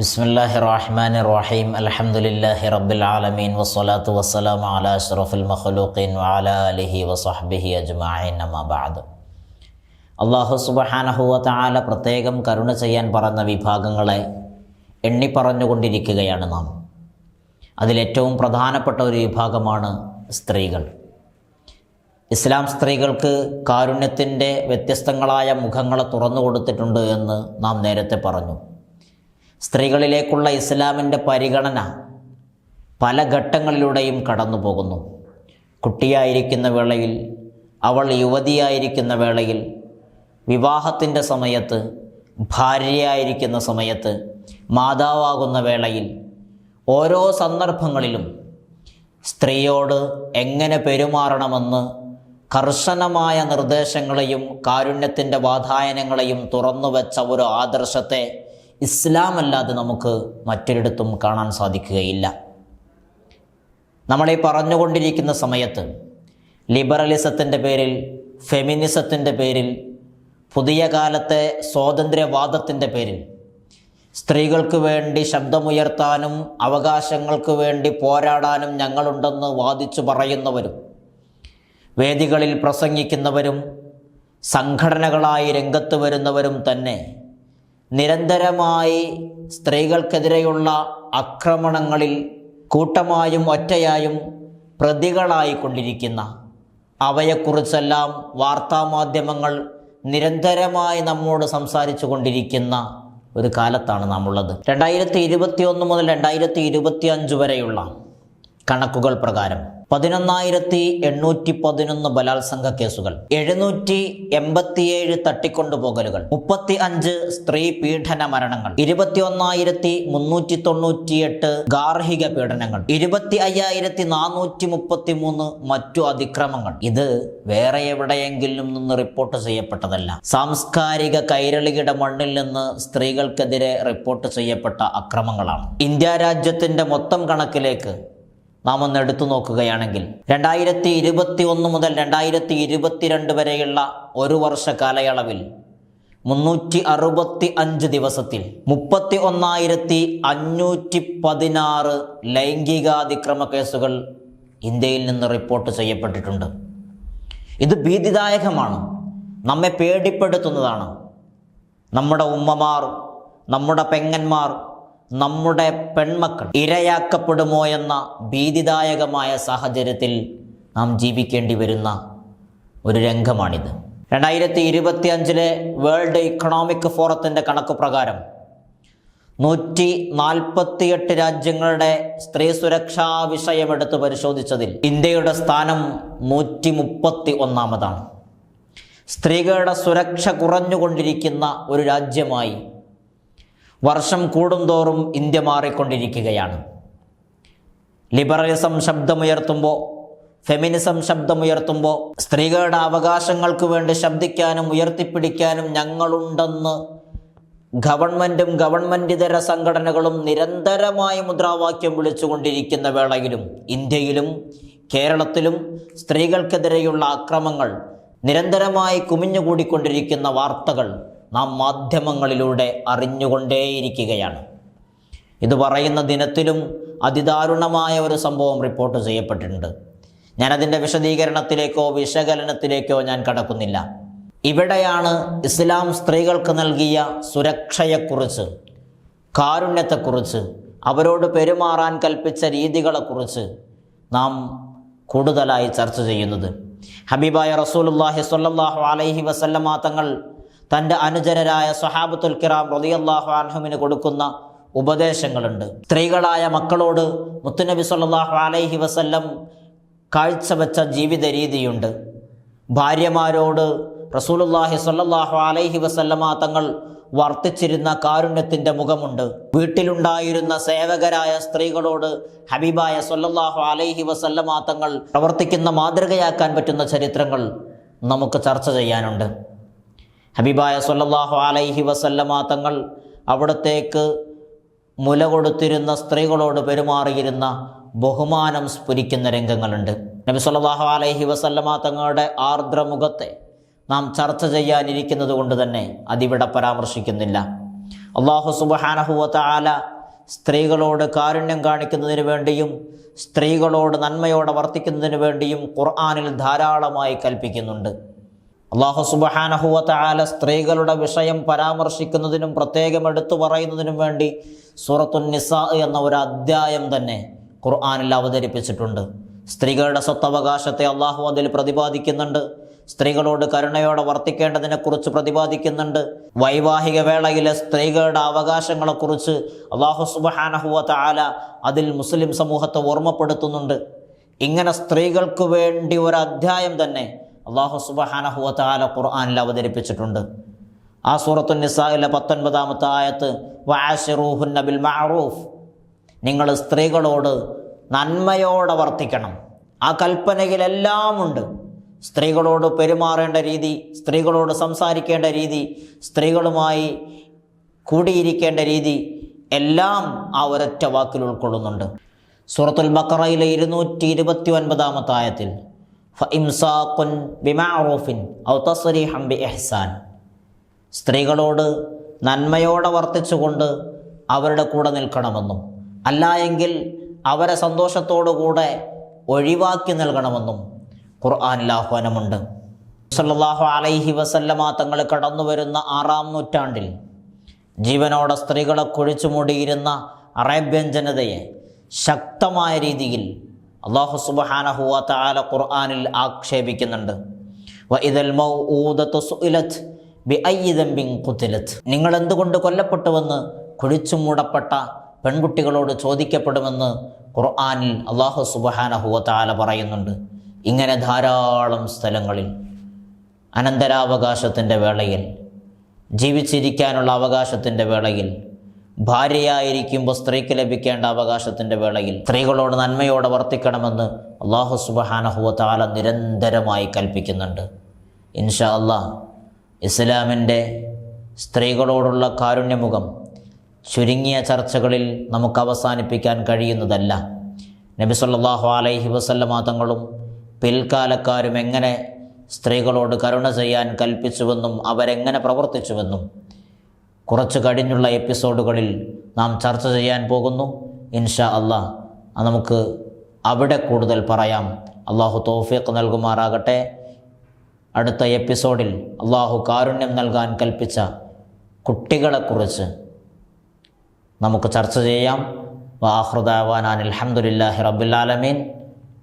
ബിസ്മില്ലാഹി റഹ്മാൻ റഹീം അലഹമുല്ലാഹി റബ്ബിൽ ആലമീൻ. വസ്സലാത്തു വസ്സലാം അല അഷ്റഫുൽ മഖ്ലൂഖീൻ വാല അലിഹി വസഹബിഹി അജ്മായിൻ അമാബാദ് അള്ളാഹു സുബഹാനഹുവ താല പ്രത്യേകം കരുണ ചെയ്യാൻ പറഞ്ഞ വിഭാഗങ്ങളെ എണ്ണി പറഞ്ഞുകൊണ്ടിരിക്കുകയാണ് നാം. അതിലേറ്റവും പ്രധാനപ്പെട്ട ഒരു വിഭാഗമാണ് സ്ത്രീകൾ. ഇസ്ലാം സ്ത്രീകൾക്ക് കാരുണ്യത്തിന്റെ വ്യത്യസ്തങ്ങളായ മുഖങ്ങളെ തുറന്നു കൊടുത്തിട്ടുണ്ട് എന്ന് നാം നേരത്തെ പറഞ്ഞു. സ്ത്രീകളിലേക്കുള്ള ഇസ്ലാമിന്റെ പരിഗണന പല ഘട്ടങ്ങളിലൂടെയും കടന്നു പോകുന്നു കുട്ടിയായിരിക്കുന്ന വേളയിൽ അവൾ യുവതിയായിരിക്കുന്ന വേളയിൽ വിവാഹത്തിന്റെ സമയത്ത് ഭാര്യയായിരിക്കുന്ന സമയത്ത് മാതാവാകുന്ന വേളയിൽ ഓരോ സന്ദർഭങ്ങളിലും സ്ത്രീയോട് എങ്ങനെ പെരുമാറണമെന്ന് കർശനമായ നിർദ്ദേശങ്ങളെയും കാരുണ്യത്തിന്റെ വാതായനങ്ങളെയും തുറന്നു വെച്ച ഒരു ആദർശത്തെ ഇസ്ലാം അല്ലാതെ നമുക്ക് മറ്റൊരിടത്തും കാണാൻ സാധിക്കുകയില്ല. നമ്മളീ പറഞ്ഞുകൊണ്ടിരിക്കുന്ന സമയത്ത് ലിബറലിസത്തിന്റെ പേരിൽ ഫെമിനിസത്തിന്റെ പേരിൽ പുതിയ കാലത്തെ സ്വാതന്ത്ര്യവാദത്തിന്റെ പേരിൽ സ്ത്രീകൾക്ക് വേണ്ടി ശബ്ദമുയർത്താനും അവകാശങ്ങൾക്ക് വേണ്ടി പോരാടാനും ഞങ്ങളുണ്ടെന്ന് വാദിച്ചു പറയുന്നവരും വേദികളിൽ പ്രസംഗിക്കുന്നവരും സംഘടനകളായി രംഗത്ത് വരുന്നവരും തന്നെ നിരന്തരമായി സ്ത്രീകൾക്കെതിരെയുള്ള ആക്രമണങ്ങളിൽ കൂട്ടമായും ഒറ്റയായും പ്രതികളായിക്കൊണ്ടിരിക്കുന്ന അവയെക്കുറിച്ചെല്ലാം വാർത്താമാധ്യമങ്ങൾ നിരന്തരമായി നമ്മോട് സംസാരിച്ചു കൊണ്ടിരിക്കുന്ന ഒരു കാലത്താണ് നാം ഉള്ളത് രണ്ടായിരത്തി ഇരുപത്തി ഒന്ന് മുതൽ രണ്ടായിരത്തി ഇരുപത്തി അഞ്ച് വരെയുള്ള കണക്കുകൾ പ്രകാരം പതിനൊന്നായിരത്തി എണ്ണൂറ്റി പതിനൊന്ന് ബലാത്സംഗ കേസുകൾ എഴുന്നൂറ്റി എൺപത്തിയേഴ് തട്ടിക്കൊണ്ടുപോകലുകൾ മുപ്പത്തി അഞ്ച് സ്ത്രീ പീഡന മരണങ്ങൾ ഇരുപത്തി ഒന്നായിരത്തി മുന്നൂറ്റി തൊണ്ണൂറ്റിയെട്ട് ഗാർഹിക പീഡനങ്ങൾ ഇരുപത്തി അയ്യായിരത്തി നാനൂറ്റി മുപ്പത്തി മൂന്ന് മറ്റു അതിക്രമങ്ങൾ. ഇത് വേറെ എവിടെയെങ്കിലും നിന്ന് റിപ്പോർട്ട് ചെയ്യപ്പെട്ടതല്ല. സാംസ്കാരിക കൈരളിയുടെ മണ്ണിൽ നിന്ന് സ്ത്രീകൾക്കെതിരെ റിപ്പോർട്ട് ചെയ്യപ്പെട്ട അക്രമങ്ങളാണ്. ഇന്ത്യ രാജ്യത്തിന്റെ മൊത്തം കണക്കിലേക്ക് നാം ഒന്ന് എടുത്തു നോക്കുകയാണെങ്കിൽ രണ്ടായിരത്തി ഇരുപത്തി ഒന്ന് മുതൽ രണ്ടായിരത്തി ഇരുപത്തിരണ്ട് വരെയുള്ള ഒരു വർഷ കാലയളവിൽ മുന്നൂറ്റി അറുപത്തി അഞ്ച് ദിവസത്തിൽ മുപ്പത്തി ഒന്നായിരത്തി അഞ്ഞൂറ്റി പതിനാറ് ലൈംഗികാതിക്രമ കേസുകൾ ഇന്ത്യയിൽ നിന്ന് റിപ്പോർട്ട് ചെയ്യപ്പെട്ടിട്ടുണ്ട്. ഇത് ഭീതിദായകമാണ്. നമ്മെ പേടിപ്പെടുത്തുന്നതാണ്. നമ്മുടെ ഉമ്മമാർ നമ്മുടെ പെങ്ങന്മാർ നമ്മുടെ പെൺമക്കൾ ഇരയാക്കപ്പെടുമോ എന്ന ഭീതിദായകമായ സാഹചര്യത്തിൽ നാം ജീവിക്കേണ്ടി വരുന്ന ഒരു രംഗമാണിത്. രണ്ടായിരത്തി ഇരുപത്തി അഞ്ചിലെ വേൾഡ് ഇക്കണോമിക് ഫോറത്തിന്റെ കണക്ക് പ്രകാരം നൂറ്റി നാൽപ്പത്തിയെട്ട് രാജ്യങ്ങളുടെ സ്ത്രീ സുരക്ഷാ വിഷയമെടുത്ത് പരിശോധിച്ചതിൽ ഇന്ത്യയുടെ സ്ഥാനം നൂറ്റി മുപ്പത്തി ഒന്നാമതാണ് സ്ത്രീകളുടെ സുരക്ഷ കുറഞ്ഞുകൊണ്ടിരിക്കുന്ന ഒരു രാജ്യമായി വർഷം കൂടുന്തോറും ഇന്ത്യ മാറിക്കൊണ്ടിരിക്കുകയാണ്. ലിബറലിസം ശബ്ദമുയർത്തുമ്പോൾ ഫെമിനിസം ശബ്ദമുയർത്തുമ്പോൾ സ്ത്രീകളുടെ അവകാശങ്ങൾക്ക് വേണ്ടി ശബ്ദിക്കാനും ഉയർത്തിപ്പിടിക്കാനും ഞങ്ങളുണ്ടെന്ന് ഗവൺമെന്റും ഗവൺമെന്റ് ഇതര സംഘടനകളും നിരന്തരമായി മുദ്രാവാക്യം വിളിച്ചുകൊണ്ടിരിക്കുന്ന വേളയിലും ഇന്ത്യയിലും കേരളത്തിലും സ്ത്രീകൾക്കെതിരെയുള്ള അക്രമങ്ങൾ നിരന്തരമായി കുമിഞ്ഞുകൂടിക്കൊണ്ടിരിക്കുന്ന വാർത്തകൾ നാം മാധ്യമങ്ങളിലൂടെ അറിഞ്ഞുകൊണ്ടേയിരിക്കുകയാണ്. ഇത് പറയുന്ന ദിനത്തിലും അതിദാരുണമായ ഒരു സംഭവം റിപ്പോർട്ട് ചെയ്യപ്പെട്ടിട്ടുണ്ട്. ഞാനതിന്റെ വിശദീകരണത്തിലേക്കോ വിശകലനത്തിലേക്കോ ഞാൻ കടക്കുന്നില്ല. ഇവിടെയാണ് ഇസ്ലാം സ്ത്രീകൾക്ക് നൽകിയ സുരക്ഷയെക്കുറിച്ച് കാരുണ്യത്തെക്കുറിച്ച് അവരോട് പെരുമാറാൻ കൽപ്പിച്ച രീതികളെക്കുറിച്ച് നാം കൂടുതലായി ചർച്ച ചെയ്യുന്നത്. ഹബീബായ റസൂലുല്ലാഹി സ്വല്ലല്ലാഹു അലൈഹി വസല്ലമ തങ്ങൾ തന്റെ അനുജനരായ സൊഹാബുത്തുൽ കിറാം റളിയല്ലാഹു അൻഹുമിന് കൊടുക്കുന്ന ഉപദേശങ്ങളുണ്ട്. സ്ത്രീകളായ മക്കളോട് മുത്തുനബി സല്ലാഹു അലൈഹി വസല്ലം കാഴ്ചവെച്ച ജീവിത രീതിയുണ്ട് ഭാര്യമാരോട് റസൂലുല്ലാഹി സല്ലാഹു അലൈഹി വസല്ലമ തങ്ങൾ വർത്തിച്ചിരുന്ന കാരുണ്യത്തിന്റെ മുഖമുണ്ട്. വീട്ടിലുണ്ടായിരുന്ന സേവകരായ സ്ത്രീകളോട് ഹബീബായ സൊല്ലാഹു അലൈഹി വസല്ലമ തങ്ങൾ പ്രവർത്തിക്കുന്ന മാതൃകയാക്കാൻ പറ്റുന്ന ചരിത്രങ്ങൾ നമുക്ക് ചർച്ച ചെയ്യാനുണ്ട്. ഹബീബായ സല്ലാഹു അലൈഹി വസല്ലമ തങ്ങൾ അവിടത്തേക്ക് മുല കൊടുത്തിരുന്ന സ്ത്രീകളോട് പെരുമാറിയിരുന്ന ബഹുമാനം സ്ഫുരിക്കുന്ന രംഗങ്ങളുണ്ട്. നബി സല്ലല്ലാഹു അലൈഹി വസല്ലമ തങ്ങളുടെ ആർദ്രമുഖത്തെ നാം ചർച്ച ചെയ്യാനിരിക്കുന്നത് കൊണ്ട് തന്നെ അതിവിടെ പരാമർശിക്കുന്നില്ല. അള്ളാഹു സുബഹാനഹുവത്ത ആല സ്ത്രീകളോട് കാരുണ്യം കാണിക്കുന്നതിന് വേണ്ടിയും സ്ത്രീകളോട് നന്മയോടെ വർത്തിക്കുന്നതിന് വേണ്ടിയും ഖുർആാനിൽ ധാരാളമായി കൽപ്പിക്കുന്നുണ്ട്. അള്ളാഹു സുബഹാനഹുവത്ത ആല സ്ത്രീകളുടെ വിഷയം പരാമർശിക്കുന്നതിനും പ്രത്യേകം എടുത്തു പറയുന്നതിനും വേണ്ടി സൂറത്തുൻ നിസാ എന്ന ഒരു അധ്യായം തന്നെ ഖുർആാനിൽ അവതരിപ്പിച്ചിട്ടുണ്ട്. സ്ത്രീകളുടെ സ്വത്തവകാശത്തെ അള്ളാഹു അതിൽ പ്രതിപാദിക്കുന്നുണ്ട്. സ്ത്രീകളോട് കരുണയോടെ വർത്തിക്കേണ്ടതിനെക്കുറിച്ച് പ്രതിപാദിക്കുന്നുണ്ട്. വൈവാഹിക വേളയിലെ സ്ത്രീകളുടെ അവകാശങ്ങളെക്കുറിച്ച് അള്ളാഹു സുബഹാനഹുവത്ത അതിൽ മുസ്ലിം സമൂഹത്തെ ഓർമ്മപ്പെടുത്തുന്നുണ്ട്. ഇങ്ങനെ സ്ത്രീകൾക്ക് വേണ്ടി ഒരു അധ്യായം തന്നെ അള്ളാഹു സുബാനഹുവാല ഖുർആാനിൽ അവതരിപ്പിച്ചിട്ടുണ്ട്. ആ സൂറത്തു നിസായിലെ പത്തൊൻപതാമത്തെ ആയത്ത് വാഷിറൂഹുന്ന നബിൽ മഅറൂഫ്. നിങ്ങൾ സ്ത്രീകളോട് നന്മയോടെ വർത്തിക്കണം. ആ കൽപ്പനയിലെല്ലാം ഉണ്ട് സ്ത്രീകളോട് പെരുമാറേണ്ട രീതി സ്ത്രീകളോട് സംസാരിക്കേണ്ട രീതി സ്ത്രീകളുമായി കൂടിയിരിക്കേണ്ട രീതി എല്ലാം ആ ഒരൊറ്റ വാക്കിൽ ഉൾക്കൊള്ളുന്നുണ്ട്. സൂറത്തുൽ ബക്കറയിലെ ഇരുന്നൂറ്റി ഇരുപത്തി ഒൻപതാമത്തെ ആയത്തിൽ ഫഇംസാഖുൻ ഔ സ്ത്രീകളോട് നന്മയോടെ വർത്തിച്ചുകൊണ്ട് അവരുടെ കൂടെ നിൽക്കണമെന്നും അല്ല എങ്കിൽ അവരെ സന്തോഷത്തോടുകൂടെ ഒഴിവാക്കി നൽകണമെന്നും ഖുർആാനിൽ ആഹ്വാനമുണ്ട് സല്ലാഹു അലൈഹി വസല്ലമ തങ്ങൾ കടന്നു വരുന്ന ആറാം നൂറ്റാണ്ടിൽ ജീവനോടെ സ്ത്രീകളെ കുഴിച്ചു മൂടിയിരുന്ന അറേബ്യൻ ജനതയെ ശക്തമായ രീതിയിൽ അള്ളാഹു സുബഹാനഹുവ തആല ഖുർആാനിൽ ആക്ഷേപിക്കുന്നുണ്ട്. നിങ്ങൾ എന്തുകൊണ്ട് കൊല്ലപ്പെട്ടുവെന്ന് കുഴിച്ചു മൂടപ്പെട്ട പെൺകുട്ടികളോട് ചോദിക്കപ്പെടുമെന്ന് ഖുർആാനിൽ അള്ളാഹു സുബഹാനഹുവ തആല പറയുന്നുണ്ട്. ഇങ്ങനെ ധാരാളം സ്ഥലങ്ങളിൽ അനന്തരാവകാശത്തിന്റെ വേളയിൽ ജീവിച്ചിരിക്കാനുള്ള അവകാശത്തിന്റെ വേളയിൽ ഭാര്യയായിരിക്കുമ്പോൾ സ്ത്രീക്ക് ലഭിക്കേണ്ട അവകാശത്തിന്റെ വേളയിൽ സ്ത്രീകളോട് നന്മയോടെ വർത്തിക്കണമെന്ന് അള്ളാഹു സുബഹാനഹുവ താല നിരന്തരമായി കൽപ്പിക്കുന്നുണ്ട്. ഇൻഷാ അള്ളാഹ് ഇസ്ലാമിന്റെ സ്ത്രീകളോടുള്ള കാരുണ്യമുഖം ചുരുങ്ങിയ ചർച്ചകളിൽ നമുക്ക് അവസാനിപ്പിക്കാൻ കഴിയുന്നതല്ല. നബി സല്ലാഹു അലൈഹി വസല്ലമ തങ്ങളും പിൽക്കാലക്കാരും എങ്ങനെ സ്ത്രീകളോട് കരുണ ചെയ്യാൻ കൽപ്പിച്ചുവെന്നും അവരെങ്ങനെ പ്രവർത്തിച്ചുവെന്നും കുറച്ച് കഴിഞ്ഞുള്ള എപ്പിസോഡുകളിൽ നാം ചർച്ച ചെയ്യാൻ പോകുന്നു. ഇൻഷാ അള്ളാഹ് നമുക്ക് അവിടെ കൂടുതൽ പറയാം. അള്ളാഹു തോഫീഖ് നൽകുമാറാകട്ടെ. അടുത്ത എപ്പിസോഡിൽ അള്ളാഹു കാരുണ്യം നൽകാൻ കൽപ്പിച്ച കുട്ടികളെക്കുറിച്ച് നമുക്ക് ചർച്ച ചെയ്യാം. വാഹൃദാവാൻ അലഹമുല്ലാഹി റബ്ബുലാലമീൻ